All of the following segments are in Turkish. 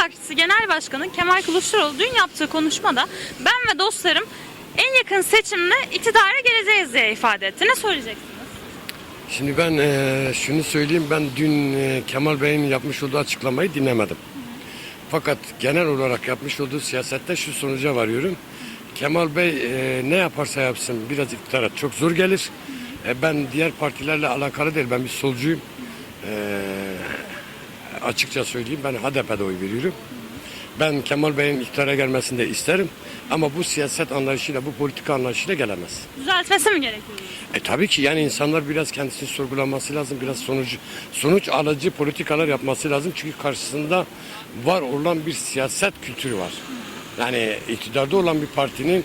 Partisi Genel Başkanı Kemal Kılıçdaroğlu dün yaptığı konuşmada ben ve dostlarım en yakın seçimde iktidara geleceğiz diye ifade etti. Ne söyleyeceksiniz? Şimdi ben eee, şunu söyleyeyim ben dün eee, Kemal Bey'in yapmış olduğu açıklamayı dinlemedim. Fakat genel olarak yapmış olduğu siyasette şu sonuca varıyorum. Kemal Bey eee, ne yaparsa yapsın biraz iktidara çok zor gelir. E, ben diğer partilerle alakalı değil ben bir solcuyum. Eee, açıkça söyleyeyim ben HDP'de oy veriyorum. Ben Kemal Bey'in iktidara gelmesini de isterim. Ama bu siyaset anlayışıyla, bu politika anlayışıyla gelemez. Düzeltmesi mi gerekiyor? E tabii ki yani insanlar biraz kendisini sorgulaması lazım, biraz sonuç sonuç alıcı politikalar yapması lazım çünkü karşısında var olan bir siyaset kültürü var. Yani iktidarda olan bir partinin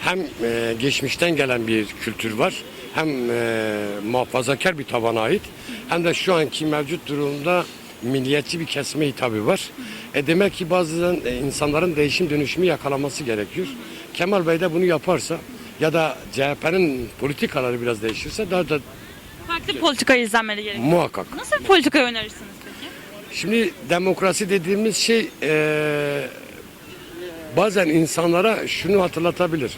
hem e, geçmişten gelen bir kültür var, hem e, muhafazakar bir tabana ait, hem de şu anki mevcut durumda milliyetçi bir kesme hitabı var. E demek ki bazen e, insanların değişim dönüşümü yakalaması gerekiyor. Kemal Bey de bunu yaparsa ya da CHP'nin politikaları biraz değişirse daha da Farklı politika izlenmeli gerekiyor. muhakkak. Nasıl bir politika önerirsiniz peki? Şimdi demokrasi dediğimiz şey eee, bazen insanlara şunu hatırlatabilir.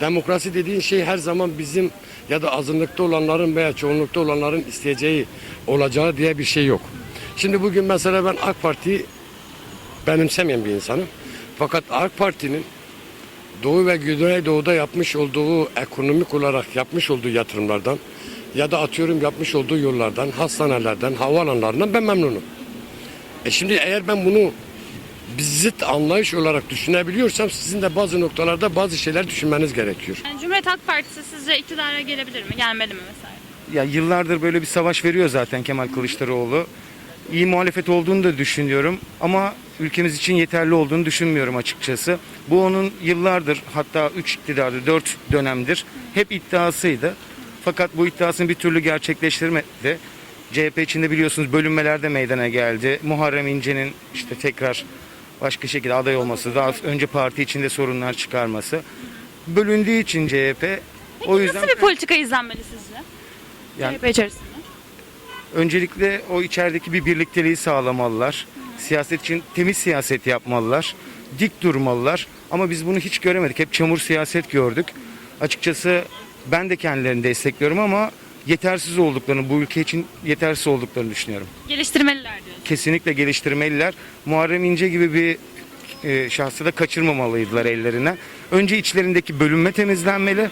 Demokrasi dediğin şey her zaman bizim ya da azınlıkta olanların veya çoğunlukta olanların isteyeceği olacağı diye bir şey yok. Şimdi bugün mesela ben AK Parti'yi benimsemeyen bir insanım. Fakat AK Parti'nin Doğu ve Güneydoğu'da yapmış olduğu ekonomik olarak yapmış olduğu yatırımlardan ya da atıyorum yapmış olduğu yollardan, hastanelerden, havaalanlarından ben memnunum. E şimdi eğer ben bunu zıt anlayış olarak düşünebiliyorsam sizin de bazı noktalarda bazı şeyler düşünmeniz gerekiyor. Yani Cumhuriyet Halk Partisi sizce iktidara gelebilir mi? Gelmeli mi mesela? Ya yıllardır böyle bir savaş veriyor zaten Kemal Kılıçdaroğlu. İyi muhalefet olduğunu da düşünüyorum ama ülkemiz için yeterli olduğunu düşünmüyorum açıkçası. Bu onun yıllardır hatta 3 iktidardır 4 dönemdir hep iddiasıydı. Fakat bu iddiasını bir türlü gerçekleştirmedi. CHP içinde biliyorsunuz bölünmeler de meydana geldi. Muharrem İnce'nin işte tekrar başka şekilde aday olması, daha önce parti içinde sorunlar çıkarması. Bölündüğü için CHP Peki o yüzden nasıl bir politika izlenmeli sizce? Yani- CHP içerisinde. Öncelikle o içerideki bir birlikteliği sağlamalılar. Siyaset için temiz siyaset yapmalılar. Dik durmalılar. Ama biz bunu hiç göremedik. Hep çamur siyaset gördük. Açıkçası ben de kendilerini destekliyorum ama yetersiz olduklarını, bu ülke için yetersiz olduklarını düşünüyorum. Geliştirmeliler diyorsun. Kesinlikle geliştirmeliler. Muharrem İnce gibi bir e, şahsı da kaçırmamalıydılar ellerine. Önce içlerindeki bölünme temizlenmeli.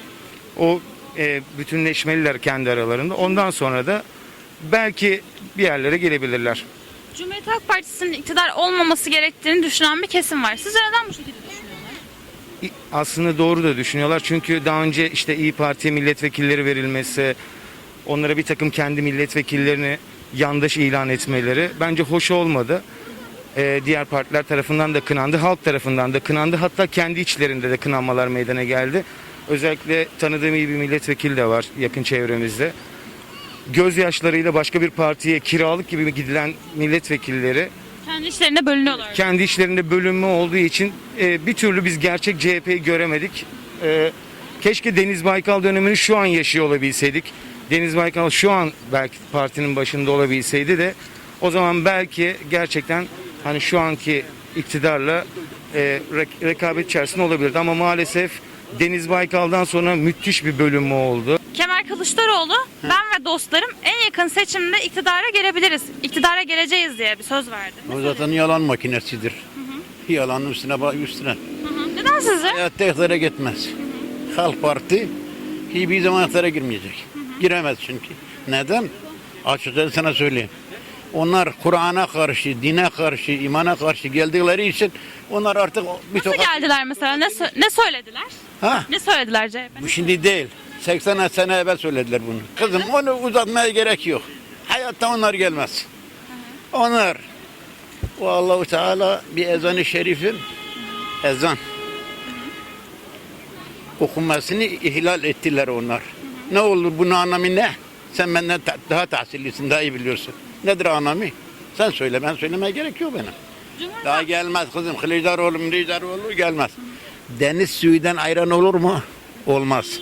O e, bütünleşmeliler kendi aralarında. Ondan sonra da belki bir yerlere gelebilirler. Cumhuriyet Halk Partisi'nin iktidar olmaması gerektiğini düşünen bir kesim var. Sizce neden bu şekilde düşünüyorlar? Aslında doğru da düşünüyorlar. Çünkü daha önce işte İyi Parti'ye milletvekilleri verilmesi, onlara bir takım kendi milletvekillerini yandaş ilan etmeleri bence hoş olmadı. Ee, diğer partiler tarafından da kınandı, halk tarafından da kınandı. Hatta kendi içlerinde de kınanmalar meydana geldi. Özellikle tanıdığım iyi bir milletvekili de var yakın çevremizde. Gözyaşlarıyla başka bir partiye kiralık gibi gidilen milletvekilleri Kendi işlerinde bölünüyorlar. kendi işlerinde bölünme olduğu için e, bir türlü biz gerçek CHP'yi göremedik. E, keşke Deniz Baykal dönemini şu an yaşıyor olabilseydik. Deniz Baykal şu an belki partinin başında olabilseydi de o zaman belki gerçekten hani şu anki iktidarla e, rek- rekabet içerisinde olabilirdi. Ama maalesef Deniz Baykal'dan sonra müthiş bir bölünme oldu. Kemal Kılıçdaroğlu ben ve dostlarım en yakın seçimde iktidara gelebiliriz. İktidara geleceğiz diye bir söz verdi. O zaten yalan makinesidir. Yalanın üstüne bak üstüne. Hı hı. Neden sizce? Hayatta iktidara gitmez. Halk Parti hiçbir zaman iktidara girmeyecek. Giremez çünkü. Neden? Açıkçası sana söyleyeyim. Onlar Kur'an'a karşı, dine karşı, imana karşı geldikleri için onlar artık bir Nasıl tokat... geldiler mesela? Ne, sö- ne söylediler? Ha? Ne söylediler CHP? Bu şimdi değil. 80 sene evvel söylediler bunu. Kızım onu uzatmaya gerek yok. Hayatta onlar gelmez. Onlar o Allahu Teala bir ezanı şerifin ezan okunmasını ihlal ettiler onlar. Ne olur bunun anlamı ne? Sen benden daha tahsillisin, daha iyi biliyorsun. Nedir anlamı? Sen söyle, ben söylemeye gerek yok benim. Daha gelmez kızım. Kılıçdaroğlu, Kılıçdaroğlu gelmez. Deniz suyundan ayran olur mu? Olmaz.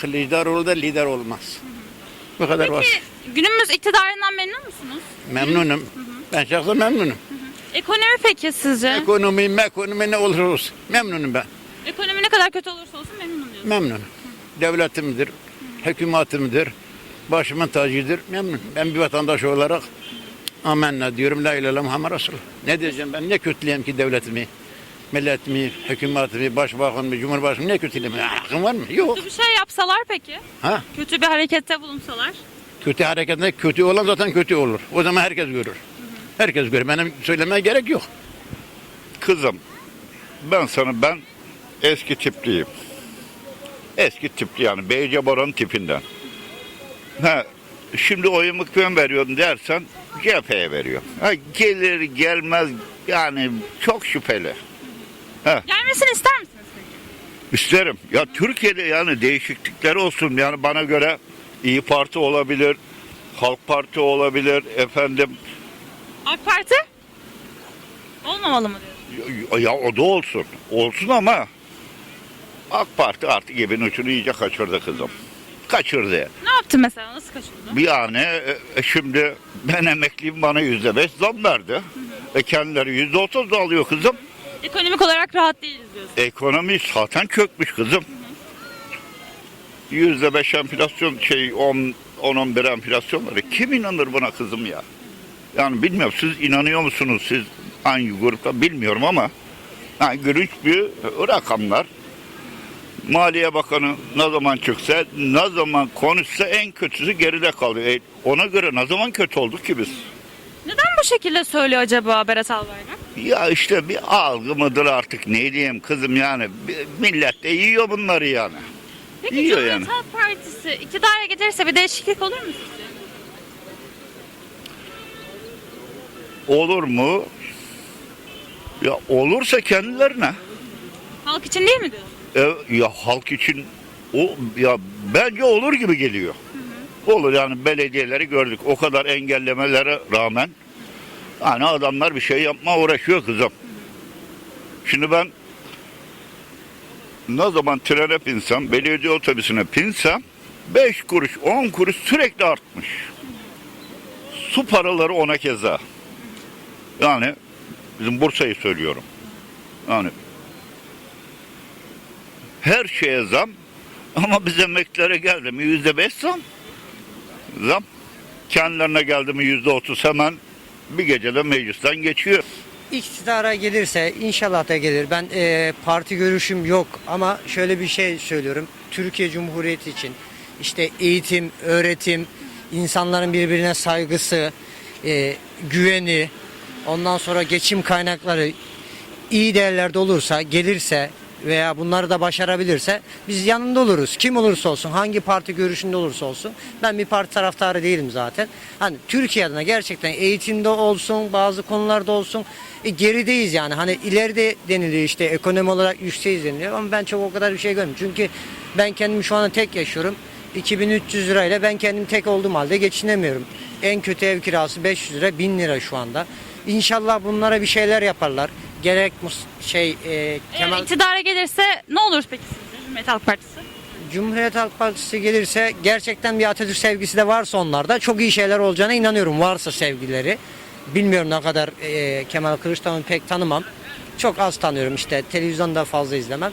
Kılıçdaroğlu da lider olmaz. Bu kadar var. Peki günümüz iktidarından memnun musunuz? Memnunum. Ben şahsen memnunum. Ekonomi peki sizce? Ekonomi, ekonomi ne olursa olsun. Memnunum ben. Ekonomi ne kadar kötü olursa olsun memnunum diyorsun. Memnunum. Devletimdir, hükümetimdir, başımın tacıdır. Memnun. Ben bir vatandaş olarak amenna diyorum. La ilahe illallah Muhammed Resulullah. Ne diyeceğim ben? Ne kötüleyeyim ki devletimi, milletimi, hükümetimi, başbakanımı, cumhurbaşkanımı ne kötüleyeyim? Hakkım var mı? Yok. Kötü bir şey yapsalar peki? Ha? Kötü bir harekette bulunsalar? Kötü hareketinde kötü olan zaten kötü olur. O zaman herkes görür. Herkes görür. Benim söylemeye gerek yok. Kızım ben sana ben eski tipliyim. Eski tipli yani Beyce Boran tipinden. Ha, şimdi oyumu kime veriyorsun dersen CHP'ye veriyor. Ha, gelir gelmez yani çok şüpheli. Gelmesini ister misiniz peki? İsterim. Ya Türkiye'de yani değişiklikler olsun. Yani bana göre İyi Parti olabilir, Halk Parti olabilir, efendim AK Parti? Olmamalı mı diyorsun? Ya, ya o da olsun. Olsun ama AK Parti artık evin ucunu iyice kaçırdı kızım. Kaçırdı. Ne yaptı mesela? Nasıl kaçırdı? Bir yani e, e, şimdi ben emekliyim bana yüzde beş zam verdi. E kendileri yüzde otuz da alıyor kızım. Ekonomik olarak rahat değiliz diyorsun. Ekonomi zaten çökmüş kızım. Yüzde beş enflasyon şey on, on on bir enflasyon var. E, Kim inanır buna kızım ya? Yani bilmiyorum siz inanıyor musunuz siz hangi grupta bilmiyorum ama yani gülünç bir rakamlar. Maliye Bakanı ne zaman çıksa, ne zaman konuşsa en kötüsü geride kalıyor. E, ona göre ne zaman kötü olduk ki biz? Neden bu şekilde söylüyor acaba Berat Albayrak? Ya işte bir algı mıdır artık ne diyeyim kızım yani. Millet de yiyor bunları yani. Peki Yiyor Cumhuriyet yani. Halk Partisi iktidara gelirse bir değişiklik olur mu sizce? Olur mu? Ya olursa kendilerine. Halk için değil mi diyorsun? E, ya halk için o ya bence olur gibi geliyor. Olur yani belediyeleri gördük. O kadar engellemelere rağmen yani adamlar bir şey yapma uğraşıyor kızım. Şimdi ben ne zaman trene pinsem, belediye otobüsüne pinsem 5 kuruş, 10 kuruş sürekli artmış. Su paraları ona keza. Yani bizim Bursa'yı söylüyorum. Yani her şeye zam ama biz emeklilere geldi mi yüzde beş zam. Zam. Kendilerine geldi mi yüzde otuz hemen bir gecede meclisten geçiyor. İktidara gelirse inşallah da gelir. Ben e, parti görüşüm yok ama şöyle bir şey söylüyorum. Türkiye Cumhuriyeti için işte eğitim, öğretim, insanların birbirine saygısı, e, güveni, ondan sonra geçim kaynakları iyi değerlerde olursa, gelirse veya bunları da başarabilirse biz yanında oluruz. Kim olursa olsun, hangi parti görüşünde olursa olsun. Ben bir parti taraftarı değilim zaten. Hani Türkiye adına gerçekten eğitimde olsun, bazı konularda olsun e, gerideyiz yani. Hani ileride deniliyor işte ekonomi olarak yükseğiz deniliyor ama ben çok o kadar bir şey görmüyorum. Çünkü ben kendim şu anda tek yaşıyorum. 2300 lirayla ben kendim tek olduğum halde geçinemiyorum. En kötü ev kirası 500 lira, 1000 lira şu anda. İnşallah bunlara bir şeyler yaparlar. Gerek mus- şey e, Eğer Kemal iktidara gelirse ne olur peki sizce Cumhuriyet Halk Partisi? Cumhuriyet Halk Partisi gelirse gerçekten bir Atatürk sevgisi de varsa onlarda çok iyi şeyler olacağına inanıyorum. Varsa sevgileri. Bilmiyorum ne kadar e, Kemal Kılıçdaroğlu'nu pek tanımam. Çok az tanıyorum işte televizyonda fazla izlemem.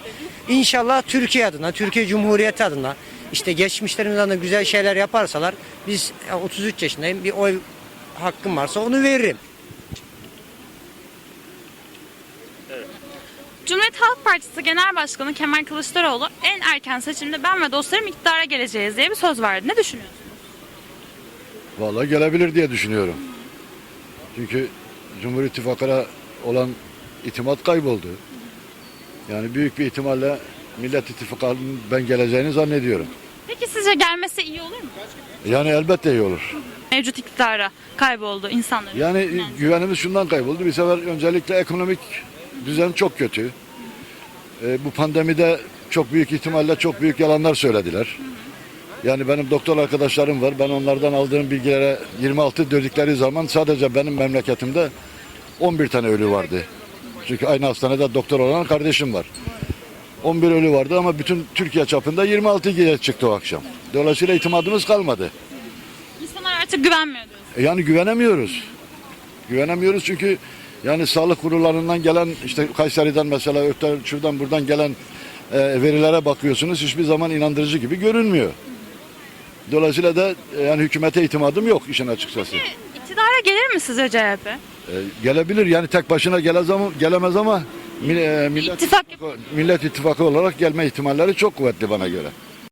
İnşallah Türkiye adına, Türkiye Cumhuriyeti adına işte geçmişlerimizden de güzel şeyler yaparsalar biz e, 33 yaşındayım bir oy hakkım varsa onu veririm. Cumhuriyet Halk Partisi Genel Başkanı Kemal Kılıçdaroğlu en erken seçimde ben ve dostlarım iktidara geleceğiz diye bir söz verdi. Ne düşünüyorsunuz? Vallahi gelebilir diye düşünüyorum. Çünkü Cumhur İttifakı'na olan itimat kayboldu. Yani büyük bir ihtimalle Millet İttifakı'nın ben geleceğini zannediyorum. Peki sizce gelmesi iyi olur mu? Yani elbette iyi olur. Mevcut iktidara kayboldu insanların. Yani güvenimiz şundan kayboldu. Bir sefer öncelikle ekonomik düzen çok kötü. Ee, bu pandemide çok büyük ihtimalle çok büyük yalanlar söylediler. Yani benim doktor arkadaşlarım var. Ben onlardan aldığım bilgilere 26 dedikleri zaman sadece benim memleketimde 11 tane ölü vardı. Çünkü aynı hastanede doktor olan kardeşim var. 11 ölü vardı ama bütün Türkiye çapında 26 gece çıktı o akşam. Dolayısıyla itimadımız kalmadı. İnsanlar artık güvenmiyor diyorsunuz. E Yani güvenemiyoruz. Güvenemiyoruz çünkü Yani sağlık kurullarından gelen işte Kayseri'den mesela öten şuradan buradan gelen e, verilere bakıyorsunuz hiçbir zaman inandırıcı gibi görünmüyor. Dolayısıyla da e, yani hükümete itimadım yok işin açıkçası. İktidara gelir mi sizce CHP? E, gelebilir yani tek başına gelemez ama, gelemez ama e, Millet, İttifak Millet İttifakı olarak gelme ihtimalleri çok kuvvetli bana göre.